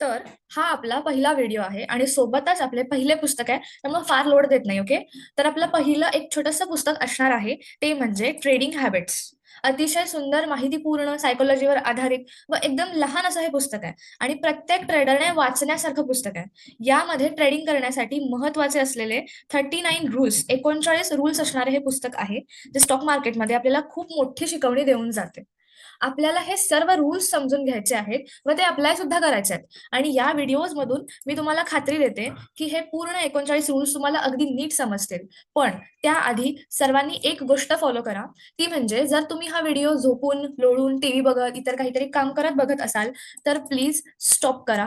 तर हा आपला पहिला व्हिडिओ आहे आणि सोबतच आपले पहिले पुस्तक आहे त्यामुळे फार लोड देत नाही ओके तर आपलं पहिलं एक छोटंसं पुस्तक असणार आहे ते म्हणजे ट्रेडिंग हॅबिट्स अतिशय सुंदर माहितीपूर्ण सायकोलॉजीवर आधारित व एकदम लहान असं हे पुस्तक आहे आणि प्रत्येक ट्रेडरने वाचण्यासारखं पुस्तक आहे. यामध्ये ट्रेडिंग करण्यासाठी महत्त्वाचे असलेले थर्टी नाईन रूल्स एकोणचाळीस रूल्स असणारे हे पुस्तक आहे जे स्टॉक मार्केटमध्ये आपल्याला खूप मोठी शिकवणी देऊन जाते. आपल्याला हे सर्व रूल्स समजून घ्यायचे आहेत व ते अप्लाय सुद्धा करायचे आहेत. आणि या व्हिडिओज मधून मी तुम्हाला खात्री देते की हे पूर्ण एकोणचाळीस रूल्स तुम्हाला अगदी नीट समजतील. पण त्याआधी सर्वांनी एक गोष्ट फॉलो करा. ती म्हणजे जर तुम्ही हा व्हिडिओ झोपून लोळून टीव्ही बघत इतर काहीतरी काम करत बघत असाल तर प्लीज स्टॉप करा.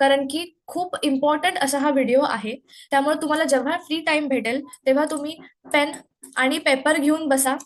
कारण की खूप इम्पॉर्टंट असा हा व्हिडिओ आहे. त्यामुळे तुम्हाला जेव्हा फ्री टाइम भेटेल तेव्हा तुम्ही पेन आणि पेपर घेऊन बसा.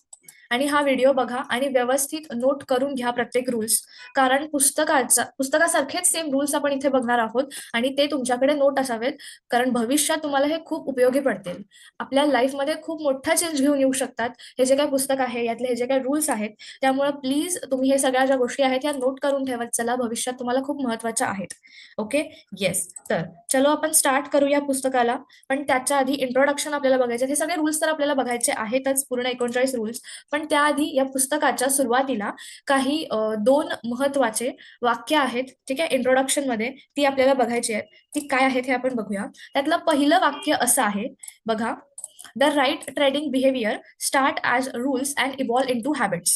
आणि हा व्हिडिओ बघा आणि व्यवस्थित नोट करून घ्या प्रत्येक रूल्स कारण पुस्तकाचा पुस्तकासारखेच सेम रूल्स आपण इथे बघणार आहोत आणि ते तुमच्याकडे नोट असावेत. कारण भविष्यात तुम्हाला हे खूप उपयोगी पडतील. आपल्या लाईफमध्ये खूप मोठा चेंज घेऊन येऊ शकतात. हे जे काही पुस्तक आहे यातले हे जे काही रूल्स आहेत त्यामुळे प्लीज तुम्ही हे सगळ्या ज्या गोष्टी आहेत या नोट करून ठेवत चला भविष्यात तुम्हाला खूप महत्त्वाच्या आहेत. ओके येस तर चलो आपण स्टार्ट करू या पुस्तकाला. पण त्याच्या आधी इंट्रोडक्शन आपल्याला बघायचे हे सगळे रूल्स तर आपल्याला बघायचे आहेतच. पूर्ण एकोणचाळीस रूल्स पण त्याआधी या पुस्तकाच्या सुरुवातीला काही दोन महत्त्वाचे वाक्य आहेत ठीक आहे इंट्रोडक्शनमध्ये ती आपल्याला बघायची आहेत. ती काय आहेत हे आपण बघूया. त्यातलं पहिलं वाक्य असं आहे बघा the right trading behaviour start as rules and evolve into habits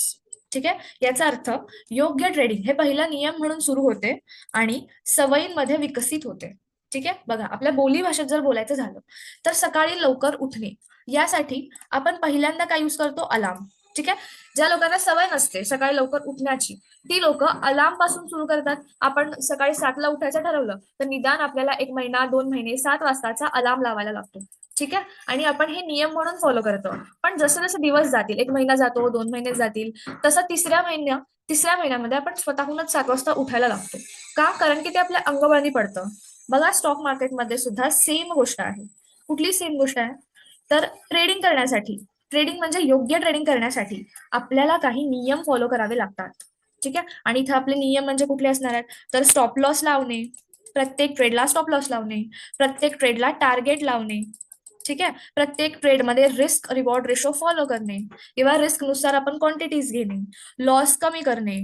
ठीक आहे? याचा अर्थ योग्य ट्रेडिंग हे पहिला नियम म्हणून सुरू होते आणि सवयींमध्ये विकसित होते. ठीक आहे? बघा आपल्या बोली भाषेत जर बोलायचं झालं तर सकाळी लवकर उठणे यासाठी आपण पहिल्यांदा काय युज करतो? अलार्म ठीक आहे? ज्या लोकांना सवय नसते सकाळी लवकर उठण्याची ती लोक अलार्मपासून सुरू करतात. आपण सकाळी सातला उठायचं ठरवलं तर निदान आपल्याला एक महिना दोन महिने सात वाजताचा अलार्म लावायला लागतो. ठीक आहे? आणि आपण हे नियम म्हणून फॉलो करतो. पण जसं जसं दिवस जातील एक महिना जातो दोन महिने जातील तसं तिसऱ्या महिन्या तिसऱ्या महिन्यामध्ये आपण स्वतःहूनच सात वाजता उठायला लागतो. का? कारण की ते आपल्या अंगवळणी पडतं. बघा स्टॉक मार्केटमध्ये सुद्धा सेम गोष्ट आहे. कुठली सेम गोष्ट आहे? तर ट्रेडिंग करण्यासाठी. ट्रेडिंग म्हणजे योग्य ट्रेडिंग करण्यासाठी आपल्याला काही नियम फॉलो करावे लागतात. ठीक आहे? आणि इथे आपले नियम म्हणजे कुठले असणार आहेत? तर स्टॉप लॉस लावणे प्रत्येक ट्रेडला स्टॉप लॉस लावणे प्रत्येक ट्रेडला टार्गेट लावणे ठीक आहे? प्रत्येक ट्रेडमध्ये रिस्क रिवॉर्ड रेशो फॉलो करणे किंवा रिस्कनुसार आपण क्वांटिटीज घेणे लॉस कमी करणे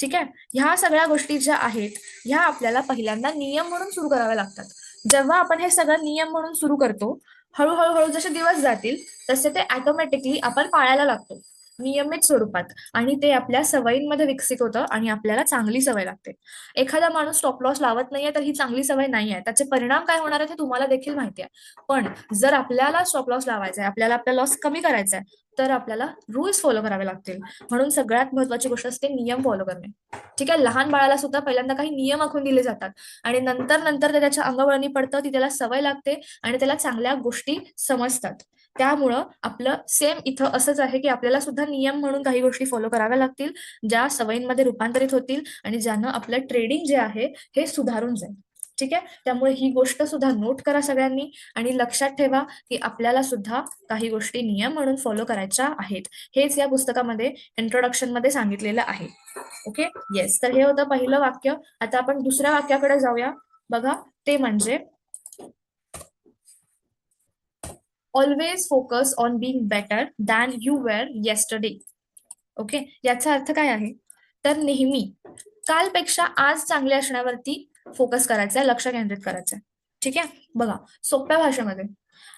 ठीक आहे? ह्या सगळ्या गोष्टी ज्या आहेत ह्या आपल्याला पहिल्यांदा नियम म्हणून सुरू कराव्या लागतात. जेव्हा आपण हे सगळं नियम म्हणून सुरू करतो हळूहळू हळू जसे दिवस जातील तसे ते ऑटोमॅटिकली आपण पाळायला लागतो. नियमित स्वरूपात आणि ते आपल्या सवयींमध्ये विकसित होतं आणि आपल्याला चांगली सवय लागते. एखादा माणूस स्टॉप लॉस लावत नाहीये तर ही चांगली सवय नाही आहे त्याचे परिणाम काय होणार आहे हे तुम्हाला देखील माहिती आहे. पण जर आपल्याला स्टॉप लॉस लावायचा आहे आपल्याला आपला लॉस कमी करायचा आहे तर आपल्याला रूल्स फॉलो करावे लागतील. म्हणून सगळ्यात महत्वाची गोष्ट असते नियम फॉलो करणे. ठीक आहे? लहान बाळाला सुद्धा पहिल्यांदा काही नियम आखून दिले जातात. आणि नंतर नंतर ते त्याच्या अंगवळणी पडतं ती त्याला सवय लागते आणि त्याला चांगल्या गोष्टी समजतात. त्यामुळं आपलं सेम इथं असंच आहे की आपल्याला सुद्धा नियम म्हणून काही गोष्टी फॉलो कराव्या लागतील ज्या सवयींमध्ये रूपांतरित होतील आणि ज्यानं आपलं ट्रेडिंग जे आहे हे सुधारून जाईल. ठीक आहे? त्यामुळे ही गोष्ट सुद्धा नोट करा सगळ्यांनी आणि लक्षात ठेवा की आपल्याला सुद्धा काही गोष्टी नियम म्हणून फॉलो करायच्या आहेत. हेच या पुस्तकामध्ये इंट्रोडक्शनमध्ये सांगितलेलं आहे. ओके येस तर हे होतं पहिलं वाक्य. आता आपण दुसऱ्या वाक्याकडे जाऊया. बघा ते म्हणजे always focus on being better than you were yesterday okay याचा अर्थ काय आहे? तर नेहमी कालपेक्षा आज चांगले असण्यावरती फोकस करायचा लक्ष केंद्रित करायचं ठीक आहे? बघा सोप्या भाषेमध्ये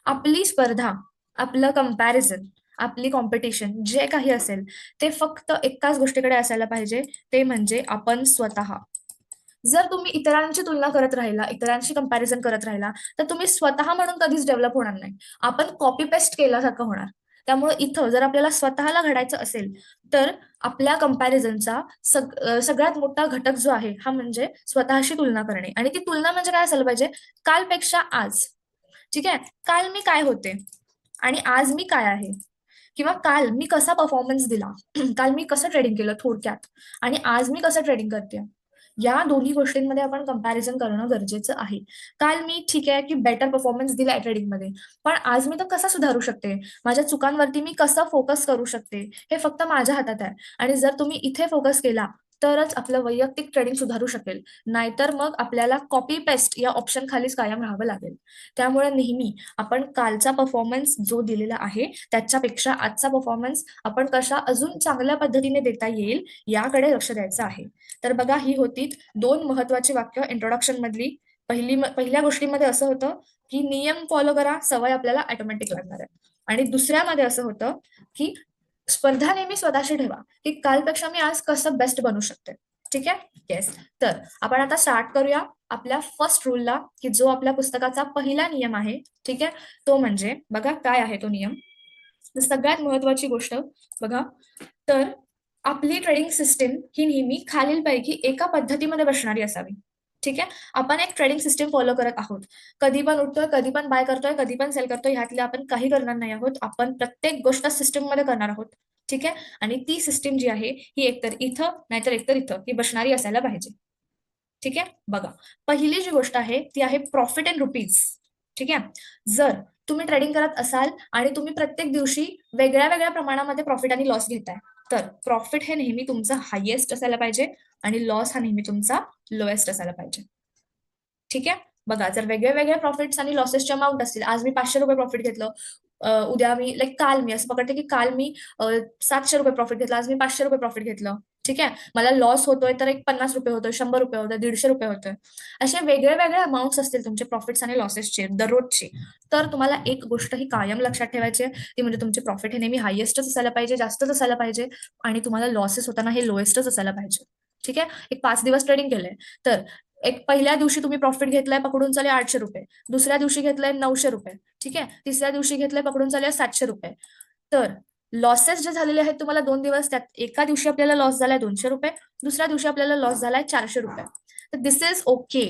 आपली स्पर्धा आपलं कंपॅरिझन आपली कॉम्पिटिशन जे काही असेल ते फक्त एकाच गोष्टीकडे असायला पाहिजे ते म्हणजे आपण स्वतः. जर तुम्ही इतरांची तुलना करत राहिला इतरांशी कंपॅरिझन करत राहिला तर तुम्ही स्वतः म्हणून कधीच डेव्हलप होणार नाही. आपण कॉपी पेस्ट केल्यासारखं होणार. त्यामुळे इथं जर आपल्याला स्वतःला घडायचं असेल तर आपल्या कंपॅरिझनचा सग सगळ्यात मोठा घटक जो आहे हा म्हणजे स्वतःशी तुलना करणे. आणि ती तुलना म्हणजे काय असायला पाहिजे? कालपेक्षा आज. ठीक आहे? काल मी काय होते? आणि आज मी काय आहे? किंवा काल मी कसा परफॉर्मन्स दिला? काल मी कसं ट्रेडिंग केलं थोडक्यात? आणि आज मी कसं ट्रेडिंग करते? या दोन्ही गोष्टींमध्ये आपण कंपॅरिझन करणं गरजेचं आहे. काल मी ठीक आहे की बेटर परफॉर्मन्स दिला ट्रेडिंगमध्ये पण आज मी तो कसा सुधारू शकते? माझ्या चुकांवरती मी कसं फोकस करू शकते? हे फक्त माझ्या हातात आहे. आणि जर तुम्ही इथे फोकस केला तरच आपलं वैयक्तिक ट्रेडिंग सुधारू शकेल. नाहीतर मग आपल्याला कॉपी पेस्ट या ऑप्शन खालीच कायम राहावं लागेल. त्यामुळे नेहमी आपण कालचा परफॉर्मन्स जो दिलेला आहे त्याच्यापेक्षा आजचा परफॉर्मन्स आपण कशा अजून चांगल्या पद्धतीने देता येईल याकडे लक्ष द्यायचं आहे. तर बघा ही होती दोन महत्वाची वाक्य इंट्रोडक्शन मधली. पहिली पहिल्या गोष्टीमध्ये असं होतं की नियम फॉलो करा सवय आपल्याला ऑटोमॅटिक लागणार आहे. आणि दुसऱ्यामध्ये असं होतं की स्पर्धा नेहमी स्वतःशी ठेवा की कालपेक्षा मी आज कसं बेस्ट बनू शकते. ठीक आहे? येस तर आपण आता स्टार्ट करूया आपल्या फर्स्ट रूलला की जो आपल्या पुस्तकाचा पहिला नियम आहे ठीक आहे? तो म्हणजे बघा काय आहे तो नियम. सगळ्यात महत्वाची गोष्ट बघा. तर आपली ट्रेडिंग सिस्टीम ही नेहमी खालीलपैकी एका पद्धतीमध्ये बसणारी असावी. ठीक आहे? आपण एक ट्रेडिंग सिस्टीम फॉलो करत आहोत. कधी पण उठतोय कधी पण बाय करतोय कधी पण सेल करतोय ह्यातले आपण काही करणार नाही आहोत. आपण प्रत्येक गोष्ट सिस्टीममध्ये करणार आहोत. ठीक आहे? आणि ती सिस्टीम जी आहे ही एकतर इथं नाहीतर एकतर इथं ही बसणारी असायला पाहिजे. ठीक आहे? बघा पहिली जी गोष्ट आहे ती आहे प्रॉफिट अँड रुपीज ठीक आहे? जर तुम्ही ट्रेडिंग करत असाल आणि तुम्ही प्रत्येक दिवशी वेगळ्या वेगळ्या प्रमाणामध्ये प्रॉफिट आणि लॉस घेताय तर प्रॉफिट हे नेहमी तुमचं हायेस्ट असायला पाहिजे. आणि लॉस हा नेहमी तुमचा लोएस्ट असायला पाहिजे. ठीक आहे? बघा जर वेगळे वेगळे प्रॉफिट्स आणि लॉसेसचे अमाऊंट असतील आज मी पाचशे रुपये प्रॉफिट घेतलं उद्या मी लाईक काल मी असं पकडते की काल मी सातशे रुपये प्रॉफिट घेतलं आज मी पाचशे रुपये प्रॉफिट घेतलं. ठीक आहे? मला लॉस होतोय तर एक पन्नास रुपये होतोय शंभर रुपये होतोय दीडशे रुपये होतोय. असे वेगळे वेगळे अमाऊंट्स असतील तुमचे प्रॉफिट्स आणि लॉसेसचे दररोजचे. तर तुम्हाला एक गोष्ट ही कायम लक्षात ठेवायची आहे ती म्हणजे तुमचे प्रॉफिट हे नेहमी हायेस्टच असायला पाहिजे जास्तच असायला पाहिजे आणि तुम्हाला लॉसेस होताना हे लोएस्टच असायला पाहिजे. ठीक आहे? एक पाच दिवस ट्रेडिंग केलंय. तर एक पहिल्या दिवशी तुम्ही प्रॉफिट घेतलाय पकडून चाले आठशे रुपये. दुसऱ्या दिवशी घेतलंय नऊशे रुपये. ठीक आहे? तिसऱ्या दिवशी घेतलंय पकडून चाले सातशे रुपये. तर लॉसेस जे झालेले आहेत तुम्हाला दोन दिवस त्यात एका दिवशी आपल्याला लॉस झालाय दोनशे रुपये दुसऱ्या दिवशी आपल्याला लॉस झालाय चारशे रुपये. तर दिस इज ओके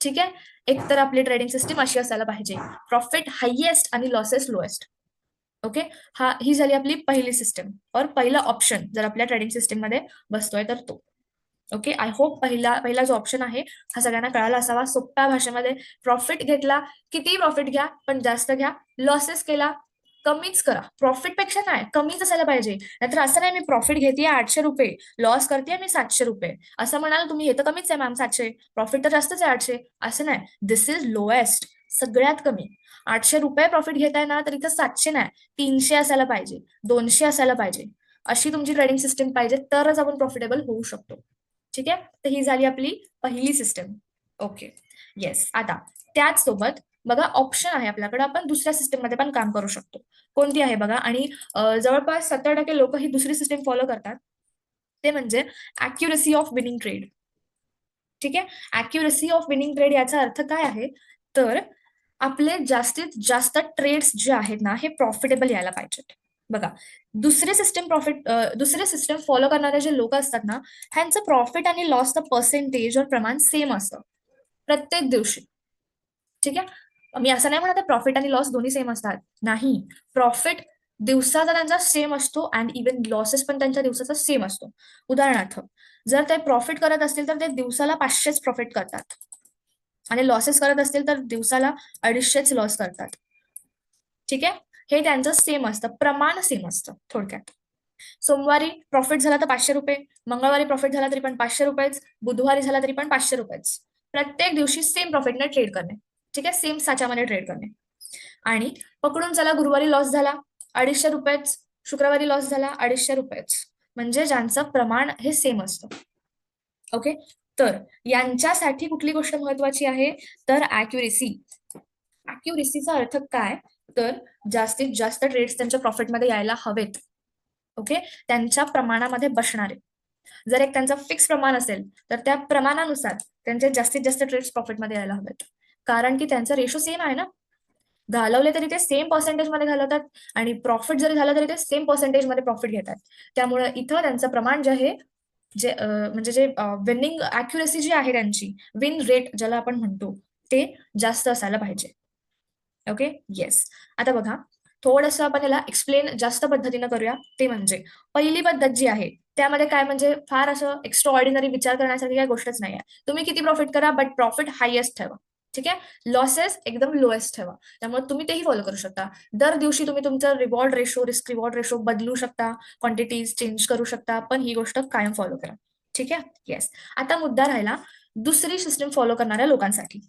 ठीक आहे? एक तर आपली ट्रेडिंग सिस्टीम अशी असायला पाहिजे. प्रॉफिट हायएस्ट आणि लॉसेस लोएस्ट ओके हा ही झाली आपली पहिली सिस्टम और पहिला ऑप्शन जर आपल्या ट्रेडिंग सिस्टीममध्ये बसतोय तर तो. ओके आय होप पहिला पहिला जो ऑप्शन आहे हा सगळ्यांना कळाला असावा. सोप्या भाषेमध्ये प्रॉफिट घेतला किती प्रॉफिट घ्या पण जास्त घ्या. लॉसेस केला कमीच करा. प्रॉफिटपेक्षा नाही कमीच असायला पाहिजे. नाहीतर असं नाही मी प्रॉफिट घेते आठशे रुपये. लॉस करते मी सातशे रुपये. असं म्हणाल तुम्ही हे तर कमीच आहे मॅम सातशे. प्रॉफिट तर जास्तच आहे आठशे. असं नाही. दिस इज लोएस्ट सगळ्यात कमी. आठशे रुपये प्रॉफिट घेताय ना तर इथं सातशे नाही. तीनशे असायला पाहिजे. दोनशे असायला पाहिजे. अशी तुमची ट्रेडिंग सिस्टीम पाहिजे तरच आपण प्रॉफिटेबल होऊ शकतो. ठीक आहे? तर ही झाली आपली पहिली सिस्टम ओके येस आता त्याच सोबत बघा ऑप्शन आहे आपल्याकडे. आपण दुसऱ्या सिस्टममध्ये पण काम करू शकतो. कोणती आहे बघा? आणि जवळपास सत्तर टक्के लोक ही दुसरी सिस्टम फॉलो करतात. ते म्हणजे अॅक्युरेसी ऑफ विनिंग ट्रेड ठीक आहे? अॅक्युरेसी ऑफ विनिंग ट्रेड याचा अर्थ काय आहे? तर आपले जास्तीत जास्त ट्रेड्स जे आहेत ना हे प्रॉफिटेबल यायला पाहिजेत. बघा दुसरे सिस्टम प्रॉफिट दुसरे सिस्टम फॉलो करणारे जे लोक असतात ना ह्यांचं प्रॉफिट आणि लॉसचं पर्सेंटेज और प्रमाण सेम असतं. प्रत्येक दिवशी. ठीक आहे? मी असं नाही म्हणत प्रॉफिट आणि लॉस दोन्ही सेम असतात. नाही. प्रॉफिट दिवसाचा त्यांचा सेम असतो अँड इवन लॉसेस पण त्यांच्या दिवसाचा सेम असतो. उदाहरणार्थ जर ते प्रॉफिट करत असतील तर ते दिवसाला पाचशेच प्रॉफिट करतात. आणि लॉसेस करत असतील तर दिवसाला अडीचशेच लॉस करतात. ठीक आहे? हे त्यांचं सेम असतं. प्रमाण सेम असतं थोडक्यात. सोमवारी प्रॉफिट झाला तर पाचशे रुपये मंगळवारी प्रॉफिट झाला तरी पण पाचशे रुपयेच बुधवारी झाला तरी पण पाचशे रुपयेच. प्रत्येक दिवशी सेम प्रॉफिटने ट्रेड करणे. ठीक आहे? सेम साच्यामध्ये ट्रेड करणे. आणि पकडून चला गुरुवारी लॉस झाला अडीचशे रुपयेच शुक्रवारी लॉस झाला अडीचशे रुपयेच. म्हणजे ज्यांचं प्रमाण हे सेम असतं. ओके तर यांच्यासाठी कुठली गोष्ट महत्वाची आहे? तर अॅक्युरेसी अॅक्युरेसीचा अर्थ काय? तर जास्तीत जास्त ट्रेड्स त्यांच्या प्रॉफिटमध्ये यायला हवेत. ओके त्यांच्या प्रमाणामध्ये बसणारे. जर एक त्यांचा फिक्स प्रमाण असेल तर त्या प्रमाणानुसार त्यांचे जास्तीत जास्त ट्रेड्स प्रॉफिटमध्ये यायला हवेत. कारण की त्यांचा रेशो सेम आहे ना? घालवले तरी ते सेम पर्सेंटेजमध्ये घालवतात आणि प्रॉफिट जरी झालं तरी ते सेम पर्सेंटेजमध्ये प्रॉफिट घेतात. त्यामुळे इथं त्यांचं प्रमाण जे आहे जे म्हणजे जे विनिंग अॅक्युरेसी जी आहे त्यांची विन रेट ज्याला आपण म्हणतो ते जास्त असायला पाहिजे. ओके येस आता बघा थोडंसं आपण याला एक्सप्लेन जास्त पद्धतीनं करूया. ते म्हणजे पहिली पद्धत जी आहे त्यामध्ये काय म्हणजे फार असं एक्स्ट्रा ऑर्डिनरी विचार करण्यासाठी काही गोष्टच नाही आहे तुम्ही किती प्रॉफिट करा बट प्रॉफिट हायेस्ट ठेवा. ठीक आहे? लॉसेस एकदम लोएस्ट ठेवा. त्यामुळे तुम्ही तेही फॉलो करू शकता. दर दिवशी तुम्ही तुमचं reward ratio risk reward ratio बदलू शकता क्वांटिटीज चेंज करू शकता पण ही गोष्ट कायम फॉलो करा. ठीक आहे? येस आता मुद्दा राहिला दुसरी सिस्टम फॉलो करणाऱ्या लोकांसाठी.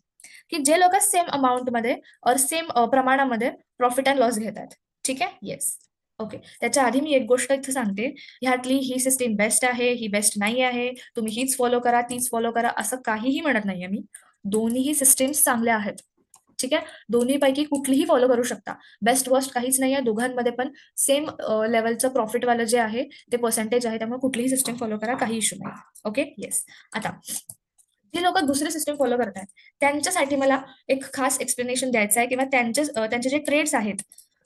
की जे लोक सेम अमाऊंटमध्ये और सेम प्रमाणामध्ये प्रॉफिट अँड लॉस घेतात. ठीक आहे? येस ओके त्याच्या आधी मी एक गोष्ट इथे सांगते. ह्यातली ही सिस्टीम बेस्ट आहे ही बेस्ट नाही आहे. तुम्ही हीच फॉलो करा तीच फॉलो करा असं काहीही म्हणत नाहीये मी. दोन्हीही सिस्टीम्स चांगल्या आहेत. ठीक आहे? दोन्ही पैकी कुठलीही फॉलो करू शकता. बेस्ट वर्स्ट काहीच नाही आहे दोघांमध्ये पण सेम लेवलचं प्रॉफिट वालं जे आहे ते पर्सेंटेज आहे. त्यामुळे कुठलीही सिस्टम फॉलो करा काही इश्यू नाही. ओके येस आता जे लोक दुसरे सिस्टम फॉलो करतात त्यांच्यासाठी मला एक खास एक्सप्लेनेशन द्यायचं आहे किंवा त्यांचे त्यांचे जे ट्रेड्स आहेत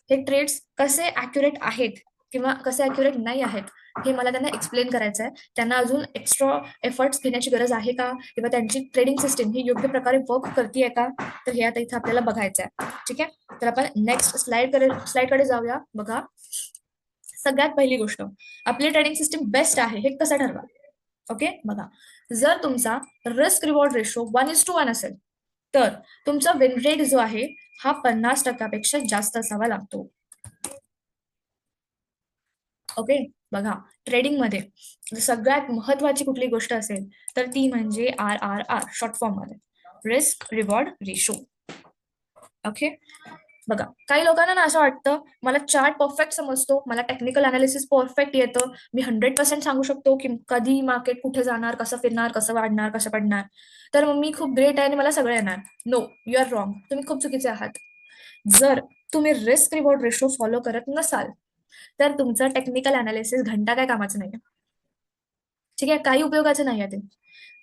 हे ट्रेड्स कसे अॅक्युरेट आहेत किंवा कसे अॅक्युरेट नाही आहेत हे मला त्यांना एक्सप्लेन करायचं आहे. त्यांना अजून एक्स्ट्रा एफर्ट्स घेण्याची गरज आहे का? किंवा त्यांची ट्रेडिंग सिस्टीम ही योग्य प्रकारे वर्क करते का? तर हे आता इथे आपल्याला बघायचं आहे. ठीक आहे? तर आपण नेक्स्ट स्लाइड स्लाइडकडे जाऊया. बघा. सगळ्यात पहिली गोष्ट आपली ट्रेडिंग सिस्टीम बेस्ट आहे हे कसं ठरवा? ओके? बघा. जर तुमचा risk reward ratio one is to one असेल तर तुमचा विन रेट जो आहे हा पन्नास टक्क्यापेक्षा जास्त असावा लागतो. ओके बघा ट्रेडिंगमध्ये सगळ्यात महत्वाची कुठली गोष्ट असेल तर ती म्हणजे आर आर आर शॉर्ट फॉर्ममध्ये. रिस्क रिवॉर्ड रेशो ओके बघा काही लोकांना ना असं वाटतं मला चार्ट परफेक्ट समजतो मला टेक्निकल अनालिसिस परफेक्ट येतं मी हंड्रेड पर्सेंट सांगू शकतो की कधी मार्केट कुठे जाणार कसं फिरणार कसं वाढणार कसं पडणार. तर मग मी खूप ग्रेट आहे आणि मला सगळं येणार. नो यू आर रॉंग तुम्ही खूप चुकीचे आहात. जर तुम्ही रिस्क रिवॉर्ड रेशो फॉलो करत नसाल तर तुमचं टेक्निकल अनालिसिस घंटा काय कामाचं नाही ठीक आहे? काही उपयोगाचं नाही आहे ते.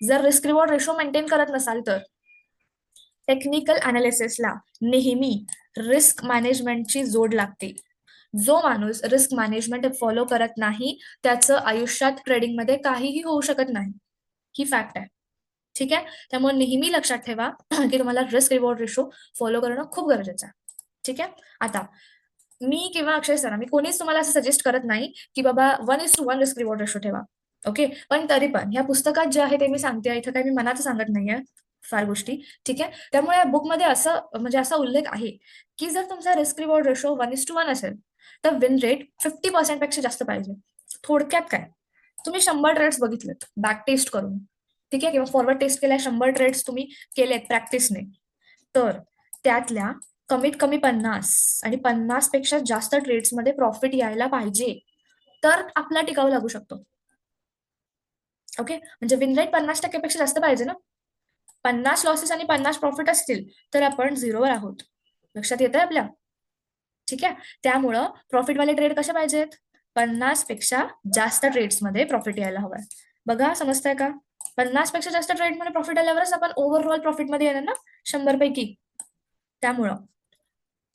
जर रिस्क रिवॉर्ड रेशो मेंटेन करत नसाल तर टेक्निकल अनालिसिसला नेहमी रिस्क मॅनेजमेंटची जोड लागते. जो माणूस रिस्क मॅनेजमेंट फॉलो करत नाही त्याचं आयुष्यात ट्रेडिंगमध्ये काहीही होऊ शकत नाही. ही फॅक्ट आहे. ठीक आहे? त्यामुळे नेहमी लक्षात ठेवा की तुम्हाला रिस्क रिवॉर्ड रेशो फॉलो करणं खूप गरजेचं आहे. ठीक आहे? आता मी किंवा अक्षय सर मी कोणीच तुम्हाला असं सजेस्ट करत नाही की बाबा one is to one risk reward ratio ठेवा. ओके पण तरी पण ह्या पुस्तकात जे आहे ते मी सांगते इथं काही मी मनात सांगत नाहीये. फार गोष्टी. ठीक आहे? त्यामुळे या बुकमध्ये असं म्हणजे असा उल्लेख आहे की जर तुमचा risk reward ratio one is to one असेल तर विन रेट फिफ्टी पर्सेंटपेक्षा जास्त पाहिजे. थोडक्यात काय? तुम्ही शंभर ट्रेड्स बघितलेत बॅक टेस्ट करून. ठीक आहे? किंवा फॉरवर्ड टेस्ट केल्या शंभर ट्रेड्स तुम्ही केलेत प्रॅक्टिसने तर त्यातल्या कमीत कमी पन्नास आणि पन्नासपेक्षा जास्त ट्रेड्समध्ये प्रॉफिट यायला पाहिजे तर आपला टिकाव लागू शकतो. ओके म्हणजे विन रेट पन्नास टक्क्यापेक्षा जास्त पाहिजे ना? पन्नास लॉसेस आणि पन्नास प्रॉफिट असतील तर आपण झिरोवर आहोत. लक्षात येत आहे आपल्या? ठीक? आहे त्यामुळं प्रॉफिटवाले ट्रेड कसे पाहिजेत? पन्नासपेक्षा जास्त ट्रेड्समध्ये प्रॉफिट यायला हवंय. बघा समजतंय का? पन्नासपेक्षा जास्त ट्रेडमध्ये प्रॉफिट आल्यावरच आपण ओव्हरऑल प्रॉफिटमध्ये येणार ना? शंभर पैकी. त्यामुळं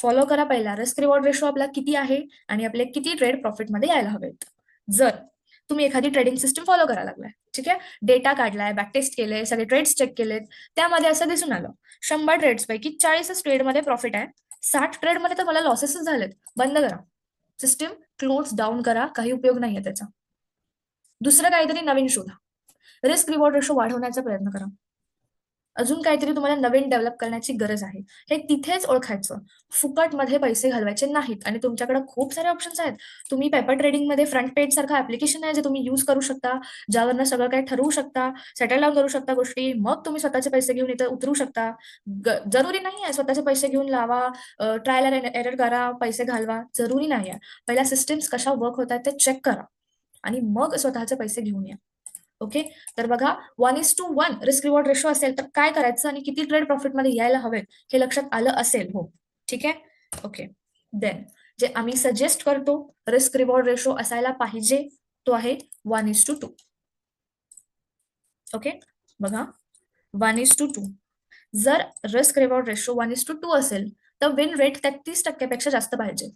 फॉलो करा पहिला. रिस्क रिवॉर्ड रेशो आपला किती आहे आणि आपले किती ट्रेड प्रॉफिटमध्ये यायला हवेत? जर तुम्ही एखादी ट्रेडिंग सिस्टम फॉलो करायला लागलाय ठीक आहे? डेटा काढलाय बॅक टेस्ट केले सगळे ट्रेड्स चेक केलेत. त्यामध्ये असं दिसून आलं शंभर ट्रेड्स पैकी चाळीसच ट्रेडमध्ये प्रॉफिट आहे. साठ ट्रेडमध्ये तर मला लॉसेसच झालेत. बंद करा. सिस्टीम क्लोज डाऊन करा काही उपयोग नाहीये त्याचा. दुसरं काहीतरी नवीन शोधा. रिस्क रिवॉर्ड रेशो वाढवण्याचा प्रयत्न करा. अजून काहीतरी तुम्हाला नवीन डेव्हलप करण्याची गरज आहे. हे तिथेच ओळखायचं. फुकटमध्ये पैसे घालवायचे नाहीत आणि तुमच्याकडे खूप सारे ऑप्शन्स आहेत. तुम्ही पेपर ट्रेडिंगमध्ये फ्रंट पेज सारखं ऍप्लिकेशन आहे जे तुम्ही युज करू शकता ज्यावरनं सगळं काही ठरवू शकता सेटल डाऊन करू शकता गोष्टी मग तुम्ही स्वतःचे पैसे घेऊन इथं उतरू शकता. जरुरी नाही आहे स्वतःचे पैसे घेऊन लावा ट्रायल एरर करा पैसे घालवा जरुरी नाही आहे. पहिल्या सिस्टम्स कशा वर्क होतात ते चेक करा. आणि मग स्वतःचे पैसे घेऊन या. ओके तर बघा one is to one risk reward ratio असेल तर काय करायचं आणि किती ट्रेड प्रॉफिटमध्ये यायला हवे हे लक्षात आलं असेल हो. ठीक आहे? ओके देन जे आम्ही सजेस्ट करतो रिस्क रिवॉर्ड रेशो असायला पाहिजे तो आहे one is to two okay बघा वन इज टू टू जर risk reward ratio one is to two असेल तर विन रेट तेहतीस टक्क्यापेक्षा जास्त पाहिजे.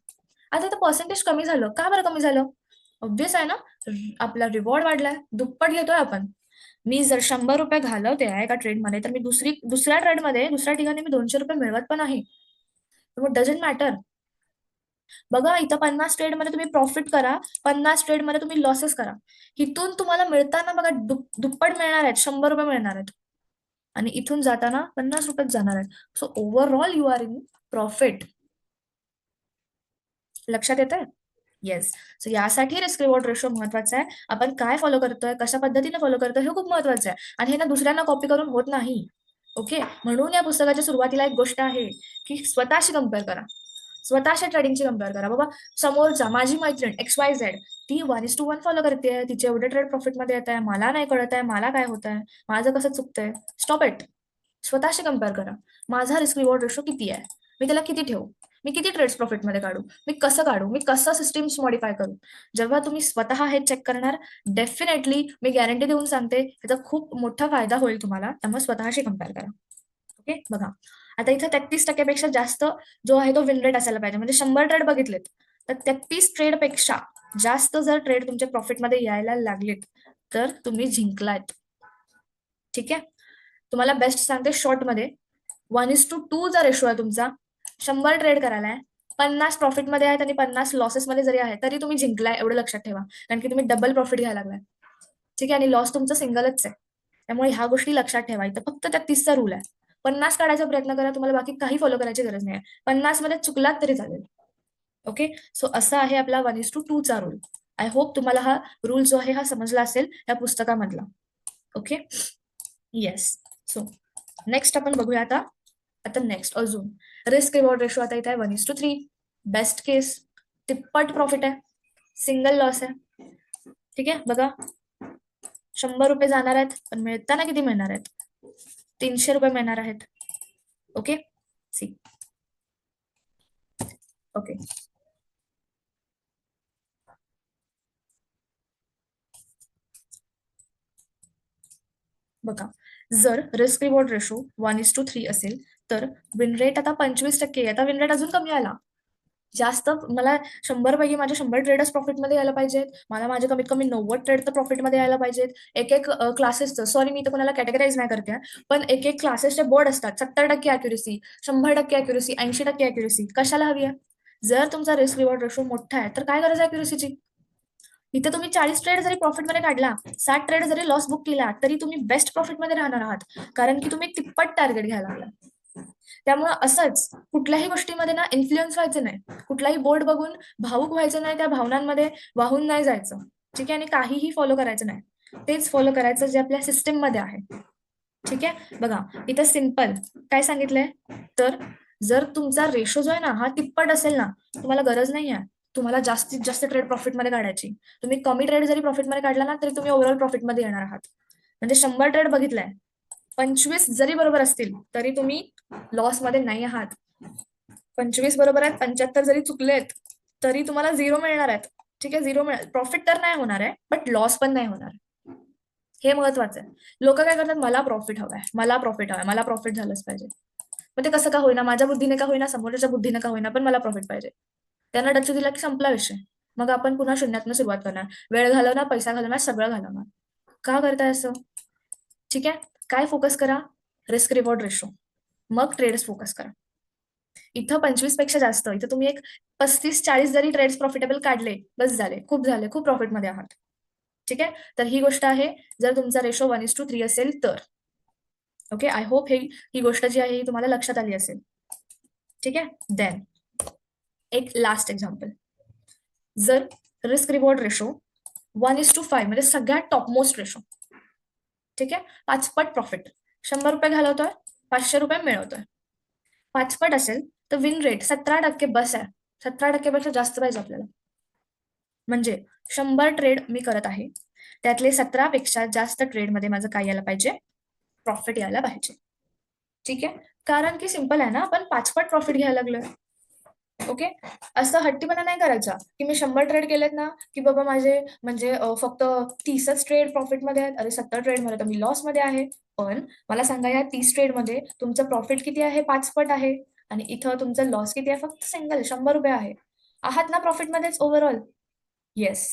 आता तर पर्सेंटेज कमी झालं. का बरं कमी झालं? ऑब्विस आहे ना? आपला रिवॉर्ड वाढलाय. दुप्पट घेतोय आपण. मी जर शंभर रुपये घालवते आहे एका ट्रेडमध्ये तर मी दुसरी दुसऱ्या ट्रेडमध्ये दुसऱ्या ठिकाणी मी दोनशे रुपये मिळवत पण आहे. मग डझंट मॅटर बघा इथं पन्नास ट्रेडमध्ये तुम्ही प्रॉफिट करा पन्नास ट्रेडमध्ये तुम्ही लॉसेस करा. इथून तुम्हाला मिळताना बघा दुप्पट मिळणार आहेत शंभर रुपये मिळणार आहेत. आणि इथून जाताना पन्नास रुपयेच जाणार आहेत. So overall you are in profit लक्षात येत आहे येस सो यासाठी रिस्क रिवॉर्ड रेशो महत्त्वाचा आहे. आपण काय फॉलो करतोय कशा पद्धतीने फॉलो करतोय हे खूप महत्वाचं आहे. आणि हे ना दुसऱ्यांना कॉपी करून होत नाही. ओके म्हणून या पुस्तकाच्या सुरुवातीला एक गोष्ट आहे की स्वतःशी कंपेअर करा. स्वतःच्या ट्रेडिंगची कंपेअर करा. बाबा समोरचा माझी मैत्रीण एक्स वाय झेड ती one is to one follow करते तिचे एवढे ट्रेड प्रॉफिटमध्ये येत आहे. मला नाही कळत आहे. मला काय होत आहे? माझं कसं चुकतंय? स्टॉप इट स्वतःशी कंपेअर करा. माझा रिस्क रिवॉर्ड रेशो किती आहे? मी त्याला किती ठेवू? मी किती ट्रेड्स प्रॉफिटमध्ये काढू? मी कसं काढू? मी कसं सिस्टीम्स मॉडिफाय करू? जेव्हा तुम्ही स्वतः हे चेक करणार डेफिनेटली मी गॅरंटी देऊन सांगते त्याचा खूप मोठा फायदा होईल तुम्हाला. त्यामुळे स्वतःशी कंपेअर करा. ओके बघा. आता इथं तेहतीस टक्क्यापेक्षा जास्त जो आहे तो विन रेट असायला पाहिजे. म्हणजे शंभर ट्रेड बघितलेत. तर तेहतीस ट्रेडपेक्षा जास्त जर ट्रेड तुमच्या प्रॉफिटमध्ये यायला लागलेत तर तुम्ही जिंकलात ठीक आहे? तुम्हाला बेस्ट सांगते शॉर्टमध्ये. वन इज टू टू जर रेशो आहे तुमचा. शंभर ट्रेड करायला आहे पन्नास प्रॉफिटमध्ये आहेत आणि पन्नास लॉसेस मध्ये जरी आहे तरी तुम्ही जिंकलाय एवढं लक्षात ठेवा. कारण की तुम्ही डबल प्रॉफिट घ्यायला लागलाय. ठीक आहे? आणि लॉस तुमचं सिंगलच आहे. त्यामुळे ह्या गोष्टी लक्षात ठेवा. इथं फक्त त्या तीसचा रूल आहे. पन्नास काढायचा प्रयत्न करा तुम्हाला बाकी काही फॉलो करायची गरज नाही पन्नासमध्ये चुकलात तरी चालेल. ओके सो असा आहे आपला वन इज टू टू चा रूल आय होप तुम्हाला हा रूल जो आहे हा समजला असेल या पुस्तकामधला. ओके येस सो नेक्स्ट आपण बघूया आता आता नेक्स्ट अजून रिस्क रिवॉर्ड रेशो आता इथे आहे one is to three best case तिप्पट प्रॉफिट आहे. सिंगल लॉस आहे. ठीक आहे? बघा. शंभर रुपये जाणार आहेत, पण मिळताना किती मिळणार आहेत? तीनशे रुपये मिळणार आहेत. ओके सी ओके बघा. जर risk reward ratio one is to three तर विन रेट आता पंचवीस टक्के आता विन रेट अजून कमी आला. जास्त मला शंभर पैकी माझे शंभर ट्रेडर्स प्रॉफिटमध्ये यायला पाहिजेत. मला माझे कमीत कमी नव्वद ट्रेड तर प्रॉफिटमध्ये यायला पाहिजेत. एक एक क्लासेसचं सॉरी मी तर कोणाला कॅटेगराईज नाही करते पण एक एक क्लासेसचे बोर्ड असतात. सत्तर टक्के अॅक्युरेसी शंभर टक्के अॅक्युरेसी ऐंशी टक्के अॅक्युरेसी कशाला हवी आहे? जर तुमचा रिस्क रिवॉर्ड रेशो मोठा आहे तर काय गरज आहे अॅक्युरेसीची इथे तुम्ही चाळीस ट्रेड जरी प्रॉफिटमध्ये काढला साठ ट्रेड जरी लॉस बुक केला तरी तुम्ही बेस्ट प्रॉफिटमध्ये राहणार आहात. कारण की तुम्ही तिप्पट टार्गेट घ्यायला लागला त्यामुळे असंच कुठल्याही गोष्टीमध्ये ना इन्फ्लुएन्स व्हायचं नाही. कुठलाही बोर्ड बघून भावूक व्हायचं नाही त्या भावनांमध्ये वाहून नाही जायचं. ठीक आहे? आणि काहीही फॉलो करायचं नाही. तेच फॉलो करायचं जे आपल्या सिस्टीममध्ये आहे. ठीक आहे? बघा इथं सिंपल काय सांगितलंय? तर जर तुमचा रेशो जो आहे ना हा तिप्पट असेल ना तुम्हाला गरज नाही आहे. तुम्हाला जास्तीत जास्त ट्रेड प्रॉफिटमध्ये काढायची. तुम्ही कमी ट्रेड जरी प्रॉफिटमध्ये काढला ना तरी तुम्ही ओव्हरऑल प्रॉफिटमध्ये येणार आहात. म्हणजे शंभर ट्रेड बघितलाय. पंचवीस जरी बरोबर असतील तरी तुम्ही लॉसमध्ये नाही आहात. पंचवीस बरोबर आहेत पंच्याहत्तर जरी चुकलेत तरी तुम्हाला झिरो मिळणार आहेत. ठीक आहे झिरो प्रॉफिट तर नाही होणार आहे बट लॉस पण नाही होणार. हे महत्वाचं आहे. लोक काय करतात? मला प्रॉफिट हवंय मला प्रॉफिट हवंय मला प्रॉफिट झालंच पाहिजे. मग ते कसं का होईना? माझ्या बुद्धीने का होईना? समोरच्या बुद्धीने का होईना? पण मला प्रॉफिट पाहिजे. त्यांना डच्चू दिला की संपला विषय. मग आपण पुन्हा शून्यातनं सुरुवात करणार. वेळ घालवणार पैसा घालवणार सगळं घालवणार. का करताय असं? ठीक आहे? काय फोकस करा? रिस्क रिवॉर्ड रेशो मग ट्रेड्स फोकस करा. इथं पंचवीस पेक्षा जास्त, इथं तुम्ही एक पस्तीस चाळीस जरी ट्रेड्स प्रॉफिटेबल काढले, बस झाले, खूप झाले, खूप प्रॉफिटमध्ये आहात. ठीक आहे? तर ही गोष्ट आहे, जर तुमचा ratio one is to three असेल तर. ओके आय होप हे, ही गोष्ट जी आहे, ही तुम्हाला लक्षात आली असेल. ठीक आहे? देन एक लास्ट एक्झाम्पल जर risk reward ratio one is to five म्हणजे सगळ्यात टॉपमोस्ट रेशो ठीक आहे? पाचपट प्रॉफिट शंभर रुपये घालवतोय पाचशे रुपये मिळवतोय. पाचपट असेल तर विन रेट सतरा टक्के बस आहे. सतरा टक्केपेक्षा जास्त पाहिजे आपल्याला. म्हणजे शंभर ट्रेड मी करत आहे. त्यातले सतरा पेक्षा जास्त ट्रेडमध्ये माझं काय यायला पाहिजे? प्रॉफिट यायला पाहिजे. ठीक आहे? कारण की सिंपल आहे ना आपण पाचपट प्रॉफिट घ्यायला लागलोय. ओके? असं हट्टीपणा नाही करायचा की मी शंभर ट्रेड केलेत ना की बाबा माझे म्हणजे फक्त तीसच ट्रेड प्रॉफिटमध्ये आहेत. अरे सत्तर ट्रेडमध्ये तर मी लॉसमध्ये आहे. पण मला सांगा या तीस ट्रेडमध्ये तुमचं प्रॉफिट किती आहे? पाच पट आहे. आणि इथं तुमचं लॉस किती आहे? फक्त सिंगल शंभर रुपये आहे. आहात ना प्रॉफिटमध्येच ओव्हरऑल येस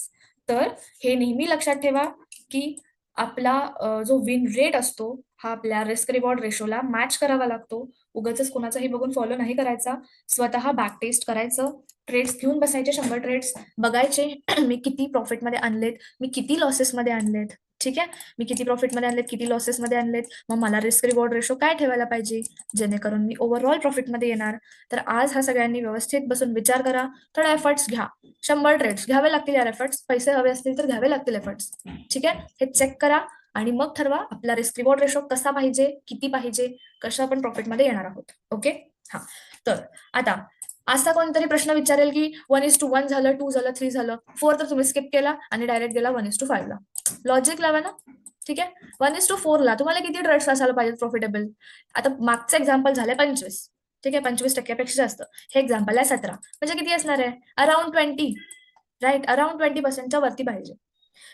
तर हे नेहमी लक्षात ठेवा की आपला जो विन रेट असतो हा आपल्या रिस्क रिवॉर्ड रेशोला मॅच करावा लागतो. उगाच कोणाचाही बघून फॉलो नाही करायचा. स्वतः बॅक टेस्ट करायचं. ट्रेड्स घेऊन बसायचे शंभर ट्रेड्स बघायचे मी किती प्रॉफिटमध्ये आणलेत. मी किती लॉसेसमध्ये आणलेत. ठीक आहे? मी किती प्रॉफिटमध्ये आणलेत किती लॉसेसमध्ये आणलेत. मग मला रिस्क रिवॉर्ड रेशो काय ठेवायला पाहिजे? जेणेकरून मी ओव्हरऑल प्रॉफिटमध्ये येणार. तर आज हा सगळ्यांनी व्यवस्थित बसून विचार करा. थोडा एफर्ट्स घ्या. शंभर ट्रेड्स घ्यावे लागतील यार एफर्ट्स पैसे हवे असतील तर घ्यावे लागतील एफर्ट्स ठीक आहे? हे चेक करा. आणि मग ठरवा आपला रिस्क रिवॉर्ड रेशो कसा पाहिजे किती पाहिजे कसं आपण प्रॉफिटमध्ये येणार आहोत. ओके हा. तर आता असा कोणतरी प्रश्न विचारेल की वन इज टू वन झालं टू झालं थ्री झालं फोर तर तुम्ही स्किप केला आणि डायरेक्ट गेला वन इज टू फाईव्हला लॉजिक लावा ना. ठीक आहे? वन इज टू फोरला तुम्हाला किती ट्रेड्स असायला पाहिजेत प्रॉफिटेबल आता मागचं एक्झाम्पल झालं पंचवीस. ठीक आहे? पंचवीस टक्क्यापेक्षा जास्त. हे एक्झाम्पल आहे सतरा. म्हणजे किती असणार आहे? Around twenty right around twenty पर्सेंटच्या वरती पाहिजे.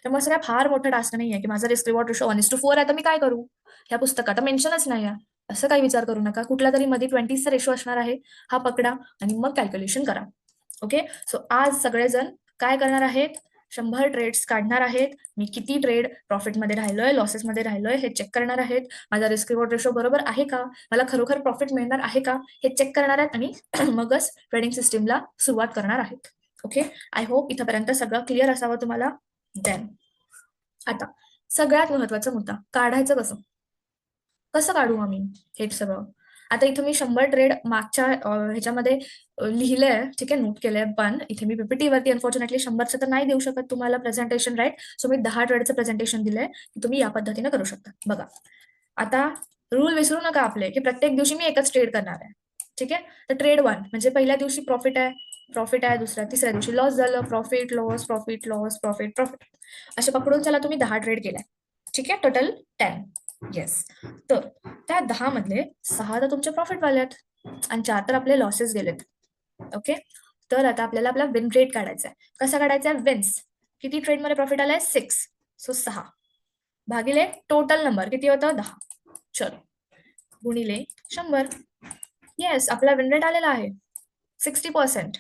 त्यामुळे असं काय फार मोठं टास्क नाही आहे की माझा risk reward ratio one is to four आहे तर मी काय करू? ह्या पुस्तकात. मेन्शनच नाही आहे असं काही विचार करू नका. कुठला तरी मध्ये ट्वेंटीचा रेशो असणार आहे. हा पकडा आणि मग कॅल्क्युलेशन करा. ओके सो आज सगळेजण काय करणार आहेत? शंभर ट्रेड्स काढणार आहेत. मी किती ट्रेड प्रॉफिटमध्ये राहिलोय लॉसेसमध्ये राहिलोय हे चेक करणार आहेत. माझा रिस्क रिवॉर्ड रेशो बरोबर आहे का? मला खरोखर प्रॉफिट मिळणार आहे का? हे चेक करणार आहेत आणि मगच ट्रेडिंग सिस्टीमला सुरुवात करणार आहेत. ओके आय होप इथंपर्यंत सगळं क्लिअर असावं तुम्हाला. देन आता सगळ्यात महत्त्वाचा मुद्दा काढायचं कसं? कसं काढू आम्ही हे सगळं? आता इथं मी शंभर ट्रेड मागच्या ह्याच्यामध्ये लिहिलंय ठीक आहे नोट केलंय पण इथे मी पीपीटी वरती अनफॉर्च्युनेटली शंभरचं तर नाही देऊ शकत तुम्हाला प्रेझेंटेशन राईट सो मी दहा ट्रेडचं प्रेझेंटेशन दिलंय की तुम्ही या पद्धतीने करू शकता. बघा. आता रूल विसरू नका आपले की प्रत्येक दिवशी मी एकच ट्रेड करणार आहे. ठीक आहे? तर ट्रेड वन म्हणजे पहिल्या दिवशी प्रॉफिट आहे. प्रॉफिट आहे दुसऱ्या तिसऱ्या दिवशी. लॉस झालं profit loss profit loss profit profit असे पकडून चला तुम्ही दहा ट्रेड केलाय. ठीक आहे? टोटल टेन येस तर त्या दहा मधले सहा तर तुमचे प्रॉफिट वाले आहेत. आणि चार तर आपले लॉसेस गेलेत. ओके तर आता आपल्याला आपला विन रेट काढायचा आहे. कसा काढायचा आहे? विन्स किती ट्रेडमध्ये प्रॉफिट आलाय? सिक्स सो सहा. भागिले टोटल नंबर किती होतं? दहा. चलो. गुणिले शंभर. येस आपला विन रेट आलेला आहे. Sixty percent.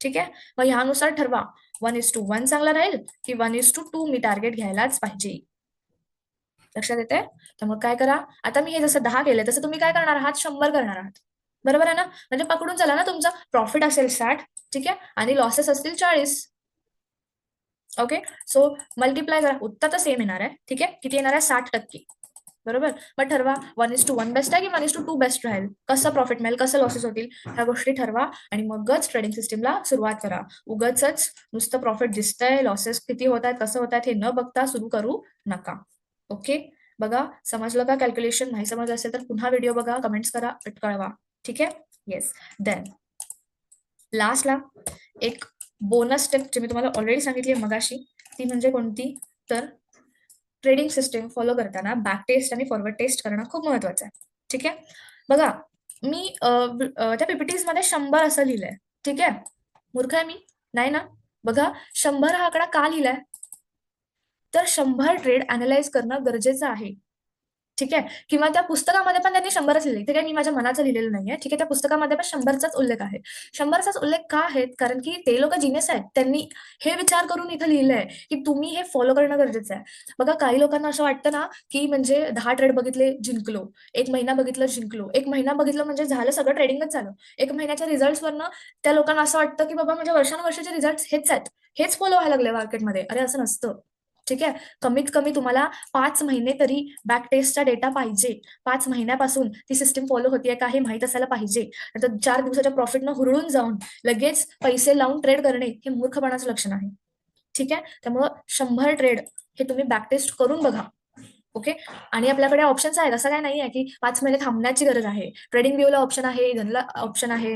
ठीक आहे? मग ह्यानुसार ठरवा. वन इज टू वन चांगला राहील की वन इज टू टू मी टार्गेट घ्यायलाच पाहिजे. लक्षात येते त्यामुळे काय करा? आता मी हे जसं दहा केले तसं तुम्ही काय करणार आहात? शंभर करणार आहात. बरोबर आहे ना? म्हणजे पकडून चला ना तुमचा. प्रॉफिट असेल साठ ठीक आहे? आणि लॉसेस असतील चाळीस. ओके सो मल्टिप्लाय करा. उत्तर तर सेम येणार आहे. ठीक आहे? किती येणार आहे? साठ टक्के. बरोबर? मग ठरवा one is to one best आहे की one is to two best राहील? कसं प्रॉफिट मिळेल कसं लॉसेस होतील? ह्या गोष्टी ठरवा आणि मगच ट्रेडिंग सिस्टीमला सुरुवात करा. उगच नुसतं प्रॉफिट दिसतंय लॉसेस किती होत आहेत कसं होत आहेत हे न बघता सुरू करू नका. ओके बघा समजलं का कॅल्क्युलेशन नाही समजलं असेल तर पुन्हा व्हिडिओ बघा कमेंट्स करा कळवा ठीक आहे? येस देन लास्टला एक बोनस स्टेप जे मी तुम्हाला ऑलरेडी सांगितली मगाशी ती म्हणजे कोणती? तर ट्रेडिंग सिस्टीम फॉलो करताना बॅक टेस्ट आणि फॉरवर्ड टेस्ट करणं खूप महत्वाचं आहे. ठीक आहे? बघा मी त्या पीपीटीजमध्ये शंभर असं लिहिलंय. ठीक आहे? मूर्ख आहे मी. नाही ना? बघा शंभर हा आकडा का लिहिलाय? तर शंभर ट्रेड अनालाइज करणं गरजेचं आहे. ठीक आहे? किंवा त्या पुस्तकामध्ये पण त्यांनी शंभरच लिहिले. ते काही मी माझ्या मनाचं लिहिलेलं नाहीये. ठीक आहे? त्या पुस्तकामध्ये पण शंभरचाच उल्लेख आहे. शंभरचाच उल्लेख का आहेत? कारण की ते लोक जिनेस आहेत. त्यांनी हे विचार करून इथं लिहिलंय की तुम्ही हे फॉलो करणं गरजेचं आहे. बघा काही लोकांना असं वाटतं ना की म्हणजे दहा ट्रेड बघितले जिंकलो. एक महिना बघितलं जिंकलो. एक महिना बघितलं म्हणजे झालं सगळं ट्रेडिंगच झालं. एक महिन्याच्या रिझल्टवरनं त्या लोकांना असं वाटतं की बाबा म्हणजे वर्षानुवर्षाचे रिझल्ट हेच आहेत. हेच फॉलो व्हायला लागले मार्केटमध्ये अरे असं नसतं. ठीक आहे? कमीत कमी तुम्हाला पाच महिने तरी बॅक टेस्टचा डेटा पाहिजे. पाच महिन्यापासून ती सिस्टीम फॉलो होतीये का हे माहीत असायला पाहिजे. तर चार दिवसाच्या प्रॉफिटनं हुरळून जाऊन लगेच पैसे लावून ट्रेड करणे हे मूर्खपणाचं लक्षण आहे. ठीक आहे? त्यामुळं शंभर ट्रेड हे तुम्ही बॅक टेस्ट करून बघा. ओके? आणि आपल्याकडे ऑप्शन्स आहेत. असं काय नाही आहे की पाच महिने थांबण्याची गरज आहे. ट्रेडिंग व्ह्यूला ऑप्शन आहे धनला ऑप्शन आहे.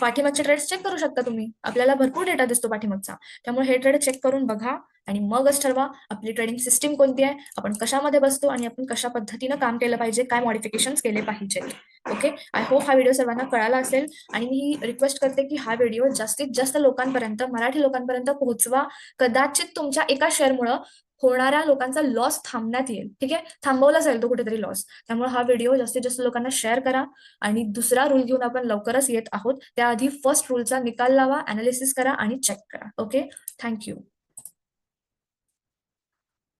पाठीमागचे ट्रेड्स चेक करू शकता तुम्ही. आपल्याला भरपूर डेटा दिसतो पाठीमागचा. त्यामुळे हे ट्रेड चेक करून बघा आणि मगच ठरवा आपली ट्रेडिंग सिस्टीम कोणती आहे आपण कशामध्ये बसतो आणि आपण कशा पद्धतीनं काम केलं पाहिजे काय मॉडिफिकेशन केले पाहिजेत. ओके? आय होप हा व्हिडिओ सर्वांना कळाला असेल आणि मी रिक्वेस्ट करते की हा व्हिडिओ जास्तीत जास्त लोकांपर्यंत मराठी लोकांपर्यंत पोहोचवा. कदाचित तुमच्या एका शेअरमुळं होणाऱ्या लोकांचा लॉस थांबण्यात येईल. ठीक आहे? थांबवला जाईल तो कुठेतरी लॉस त्यामुळे हा व्हिडिओ जास्तीत जास्त लोकांना शेअर करा आणि दुसरा रूल घेऊन आपण लवकरच येत आहोत. त्याआधी फर्स्ट रूलचा निकाल लावा अनालिसिस करा आणि चेक करा. Okay thank you